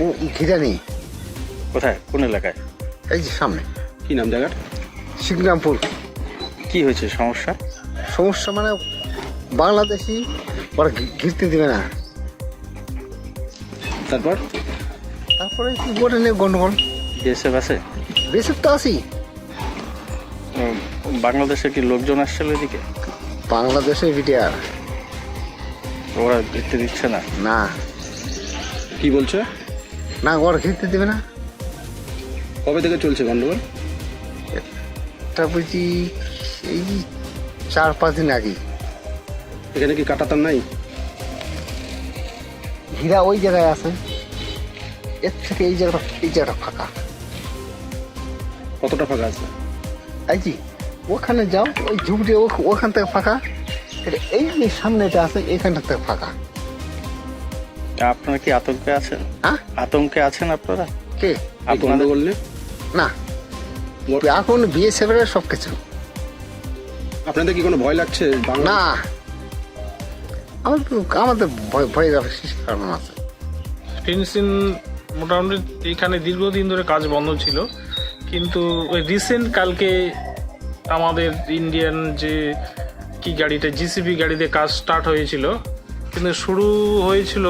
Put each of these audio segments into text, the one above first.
ও ঘিরা নেই? কোথায়? কোন এলাকায়? এই যে সামনে। কি নাম জায়গার? সিংরামপুর। কি হয়েছে সমস্যা? সমস্যা মানে বাংলাদেশি ওরা ঘিরতে দেবে না। তারপর? তারপরে কি বলে নিয়ে গন্ডগোল? বিএসএফ আছে? বেশি তো আসি উম, বাংলাদেশের কি লোকজন আসছিল এদিকে? বাংলাদেশের বিটিআর ওরা ঘিরতে দিচ্ছে না? না। কি বলছে? না ওরা ঘিরতে দেবে না। কবে থেকে চলছে গন্ডগোল? তা বলছি এই চার পাঁচ দিন আগে। এখানে কি কাটাতার নাই? হীরা ওই জায়গায় আছে। এর থেকে এই জায়গাটা এই জায়গাটা ফাঁকা। কতটা ফাঁকা আছে? এই জি ওখানে যাও ওই ঝুপড়ি ওখান থেকে ফাঁকা। এটা এই যে সামনেটা আছে এইখানটা থেকে ফাঁকা। আপনারা কি আতঙ্কে আছেন? হ্যাঁ আতঙ্কে আছেন আপনারা? কে? গন্ডগোল নিয়ে? না। এখন বিয়ে সেভের সব কিছু আপনাদের কি কোনো ভয় লাগছে না। আমাদের আমাদের ভয় ভয় যাবে কারণ আছে। ফেন্সিং মোটামুটি এখানে দীর্ঘদিন ধরে কাজ বন্ধ ছিল। কিন্তু ওই রিসেন্ট কালকে আমাদের ইন্ডিয়ান যে কি গাড়িটা জিসিবি গাড়িতে কাজ স্টার্ট হয়েছিল। কিন্তু শুরু হয়েছিল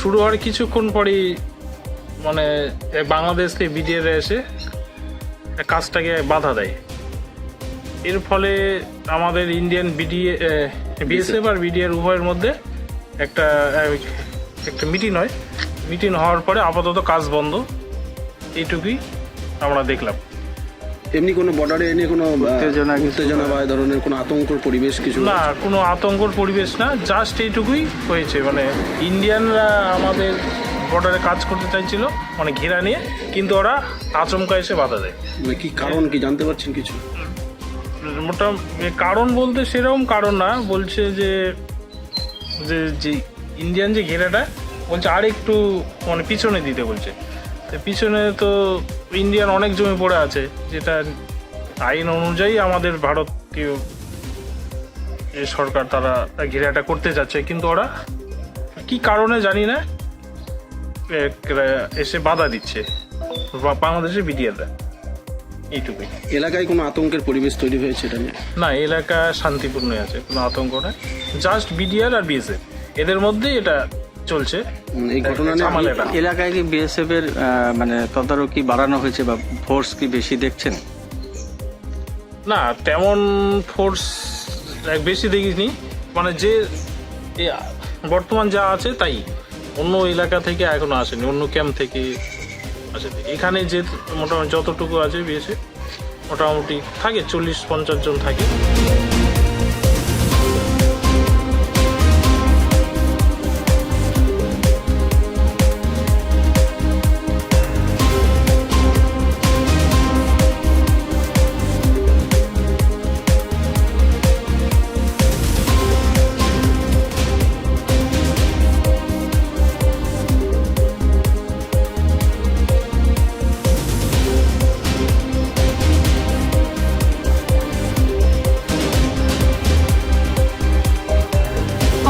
শুরু হওয়ার কিছুক্ষণ পরেই মানে বাংলাদেশকে বিডিআর এসে কাজটাকে বাধা দেয়। এর ফলে আমাদের ইন্ডিয়ান বিডিএ বিএসএফ আর বিডিআর উভয়ের মধ্যে একটা একটা মিটিং হয়। মিটিং হওয়ার পরে আপাতত কাজ বন্ধ। এইটুকুই আমরা দেখলাম। এমনি কোনো বর্ডারে এনে কোনো উত্তেজনা উত্তেজনা বা এই ধরনের কোনো আতঙ্কর পরিবেশ কিছু না কোনো আতঙ্কর পরিবেশ না জাস্ট এইটুকুই হয়েছে। মানে ইন্ডিয়ানরা আমাদের বর্ডারে কাজ করতে চাইছিল মানে ঘেরা নিয়ে কিন্তু ওরা আচমকা এসে বাধা দেয়। মানে কি কারণ কি জানতে পারছেন কিছু? মোটা কারণ বলতে সেরকম কারণ না বলছে যে যে যে ইন্ডিয়ান যে ঘেরাটা বলছে আর একটু মানে পিছনে দিতে বলছে। পিছনে তো ইন্ডিয়ান অনেক জমি পড়ে আছে যেটা আইন অনুযায়ী আমাদের ভারতীয় যে সরকার তারা ঘেরাটা করতে যাচ্ছে কিন্তু ওরা কি কারণে জানি না এসে বাধা দিচ্ছে বাংলাদেশের বিডিআররা এইটুকুই। এলাকায় কোনো আতঙ্কের পরিবেশ তৈরি হয়েছে এটা নিয়ে? না এলাকা শান্তিপূর্ণ আছে কোনো আতঙ্ক নেই জাস্ট বিডিআর আর বিএসএফ এদের মধ্যেই এটা চলছে। এই ঘটনা নিয়ে এলাকায় কি বিএসএফ এর মানে তদারকি বাড়ানো হয়েছে বা ফোর্স কি বেশি দেখছেন? না তেমন ফোর্স বেশি দেখিনি। মানে যে বর্তমান যা আছে তাই। অন্য এলাকা থেকে এখনও আসেনি অন্য ক্যাম্প থেকে আসেনি। এখানে যে মোটামুটি যতটুকু আছে বিএসএফ মোটামুটি থাকে চল্লিশ পঞ্চাশ জন থাকে।